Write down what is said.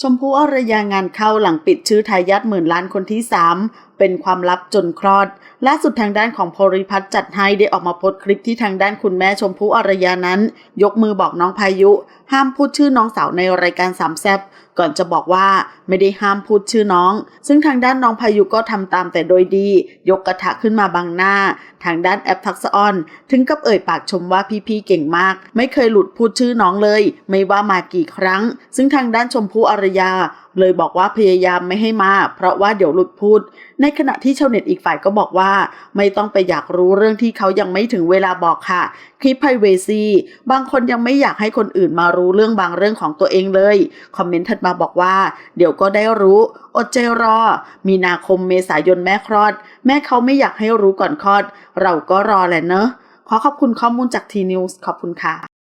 ชมพู่อรยางานเข้าหลังปิดชื่อทายาทหมื่นล้านคนที่สามเป็นความลับจนคลอดล่าสุดทางด้านของโพริพัฒน์จัดให้ได้ออกมาโพสต์คลิปที่ทางด้านคุณแม่ชมพู่อารยานั้น ยกมือบอกน้องพายุ ห้ามพูดชื่อน้องสาวในรายการสามแซบก่อนจะบอกว่าไม่ได้ห้ามพูดชื่อน้อง ซึ่งทางด้านน้องพายุก็ทำตามแต่โดยดี ยกกระทะขึ้นมาบังหน้า ทางด้านแอปทักษะออน ถึงกับเอ่ยปากชมว่าพี่ๆเก่งมาก ไม่เคยหลุดพูดชื่อน้องเลย ไม่ว่ามากี่ครั้ง ซึ่งทางด้านชมพู่อารยา เลยบอกว่าพยายามไม่ให้มา เพราะว่าเดี๋ยวหลุดพูด ในขณะที่ชาวเน็ตอีกฝ่ายก็บอกว่า ไม่ต้องไปอยากรู้เรื่องที่เขายังไม่ถึงเวลาบอกค่ะ คลิป privacy บางคนยังไม่อยากให้คนอื่นมารู้เรื่องบางเรื่องของตัวเองเลย คอมเมนต์ถัดมาบอกว่า เดี๋ยวก็ได้รู้ อดใจรอ มีนาคมเมษายนแม่คลอด แม่เขาไม่อยากให้รู้ก่อนคลอด เราก็รอแหละเนอะขอขอบคุณข้อมูลจากทีนิวส์ขอบคุณค่ะ